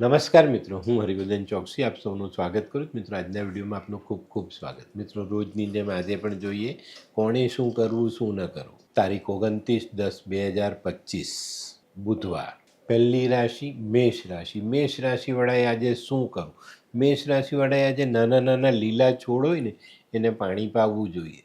નમસ્કાર મિત્રો, હું હરિવર્ધન ચોકસી, આપ સૌનું સ્વાગત કરું છું. મિત્રો, આજના વિડીયોમાં આપનું ખૂબ ખૂબ સ્વાગત. મિત્રો, રોજની જેમ આજે પણ જોઈએ, કોણે શું કરવું, શું ન કરવું? તારીખ ઓગણત્રીસ દસ બે હજાર પચીસ, બુધવાર. પહેલી રાશિ મેષ રાશિ. મેષ રાશિવાળાએ આજે શું કરવું? મેષ રાશિવાળાએ આજે નાના નાના લીલા છોડ હોય ને, એને પાણી પાવવું જોઈએ.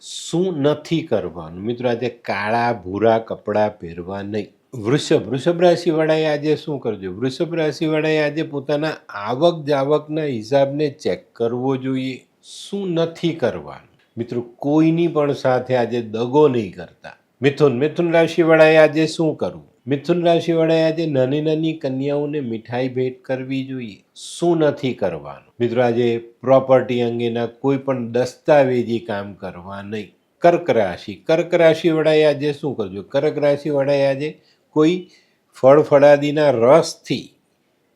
શું નથી કરવાનું? મિત્રો, આજે કાળા ભૂરા કપડાં પહેરવા નહીં. વૃષભ વૃષભ રાશિવાળાએ આજે શું કરજો? વૃષભ રાશિવાળાએ આજે પોતાના આવક જાવકના હિસાબને ચેક કરવો જોઈએ. શું નથી કરવાનું? મિત્રો, કોઈની પણ સાથે આજે દગો નહીં કરતા. મિથુન મિથુન રાશિવાળાએ આજે શું કરવું? મિથુન રાશિવાળાએ આજે નાની નાની કન્યાઓને મીઠાઈ ભેટ કરવી જોઈએ. શું નથી કરવાનું? મિત્રો, આજે પ્રોપર્ટી અંગેના કોઈ પણ દસ્તાવેજી કામ કરવા નહીં. કર્ક રાશિ, કર્ક રાશિવાળાએ આજે શું કરજો? કર્ક રાશિવાળાએ આજે કોઈ ફળ ફળાદીના રસથી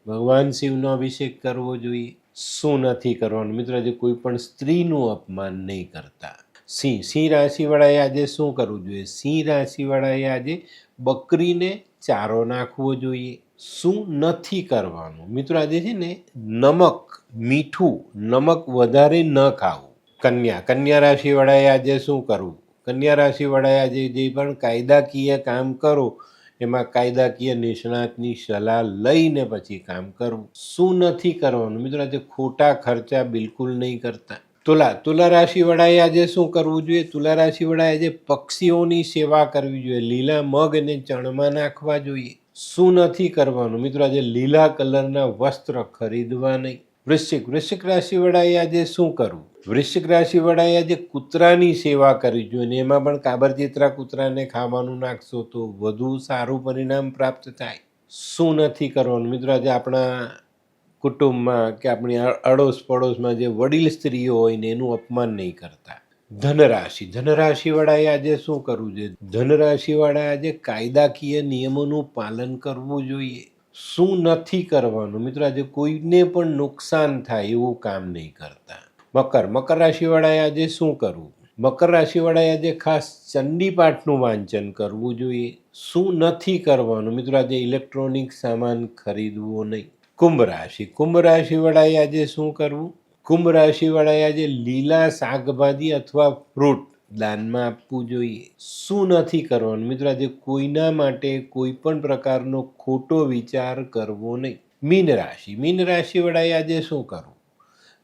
ભગવાન શિવનો અભિષેક કરવો જોઈએ, શું નથી કરવાનું? મિત્રો, આજે કોઈ પણ સ્ત્રીનું અપમાન નહીં કરતા. સિંહ સિંહ રાશિવાળાએ આજે શું કરવું જોઈએ? સિંહ રાશિવાળાએ આજે બકરીને ચારો નાખવો જોઈએ. શું નથી કરવાનું? મિત્રો, આજે છે ને નમક, મીઠું, નમક વધારે ન ખાવું. કન્યા કન્યા રાશિવાળાએ આજે શું કરવું? કન્યા રાશિવાળાએ આજે જે પણ કાયદાકીય કામ કરો એમાં કાયદાકીય નિષ્ણાતની સલાહ લઈને પછી કામ કરવું. શું નથી કરવાનું? મિત્રો, આજે ખોટા ખર્ચા બિલકુલ નહીં કરતા. તુલા તુલા રાશિવાળાએ આજે શું કરવું જોઈએ? તુલા રાશિવાળાએ આજે પક્ષીઓની સેવા કરવી જોઈએ. લીલા મગ અને ચણમાં નાખવા જોઈએ. શું નથી કરવાનું? મિત્રો, આજે લીલા કલરના વસ્ત્ર ખરીદવા નહીં. વૃશ્ચિક વૃશ્ચિક રાશિવાળાએ આજે શું કરવું? વૃશ્ચિક રાશિવાળાએ આજે કૂતરાની સેવા કરવી જોઈએ અને એમાં પણ કાબરચિત્રા કૂતરાને ખાવાનું નાખશો તો વધુ સારું પરિણામ પ્રાપ્ત થાય. શું નથી કરવાનું? મિત્રો, આજે આપણા કુટુંબમાં કે આપણી અડોશ પડોશમાં જે વડીલ સ્ત્રીઓ હોય ને એનું અપમાન નહીં કરતા. ધનરાશિ ધનરાશિવાળાએ આજે શું કરવું જોઈએ? ધનરાશિવાળાએ આજે કાયદાકીય નિયમોનું પાલન કરવું જોઈએ. શું નથી કરવાનું? મિત્રો, આજે કોઈને પણ નુકસાન થાય એવું કામ નહીં કરતા. મકર. મકર રાશિવાળાએ આજે શું કરવું? મકર રાશિવાળાએ આજે ખાસ ચંડીપાઠનું વાંચન કરવું જોઈએ. શું નથી કરવાનું? મિત્રો, આજે ઇલેક્ટ્રોનિક સામાન ખરીદવો નહીં. કુંભ રાશિ. કુંભ રાશિવાળાએ આજે શું કરવું? કુંભ રાશિવાળાએ આજે લીલા શાકભાજી અથવા ફ્રૂટ દાનમાં આપવું જોઈએ. શું નથી કરવાનું? મિત્રો, આજે કોઈના માટે કોઈ પણ પ્રકારનો ખોટો વિચાર કરવો નહીં. મીન રાશિ. મીન રાશિવાળાએ આજે શું કરવું?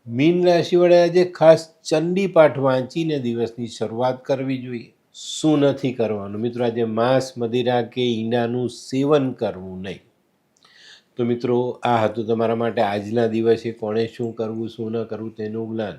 મીન રાશિવાળાએ આજે ખાસ ચંડી પાઠ વાંચીને દિવસની શરૂઆત કરવી જોઈએ. શું નથી કરવાનું? મિત્રો, આજે માંસ, મદિરા કે ઈંડાનું સેવન કરવું નહીં. તો મિત્રો, આ હતું તમારા માટે આજના દિવસે કોણે શું કરવું, શું ન કરવું તેનું જ્ઞાન.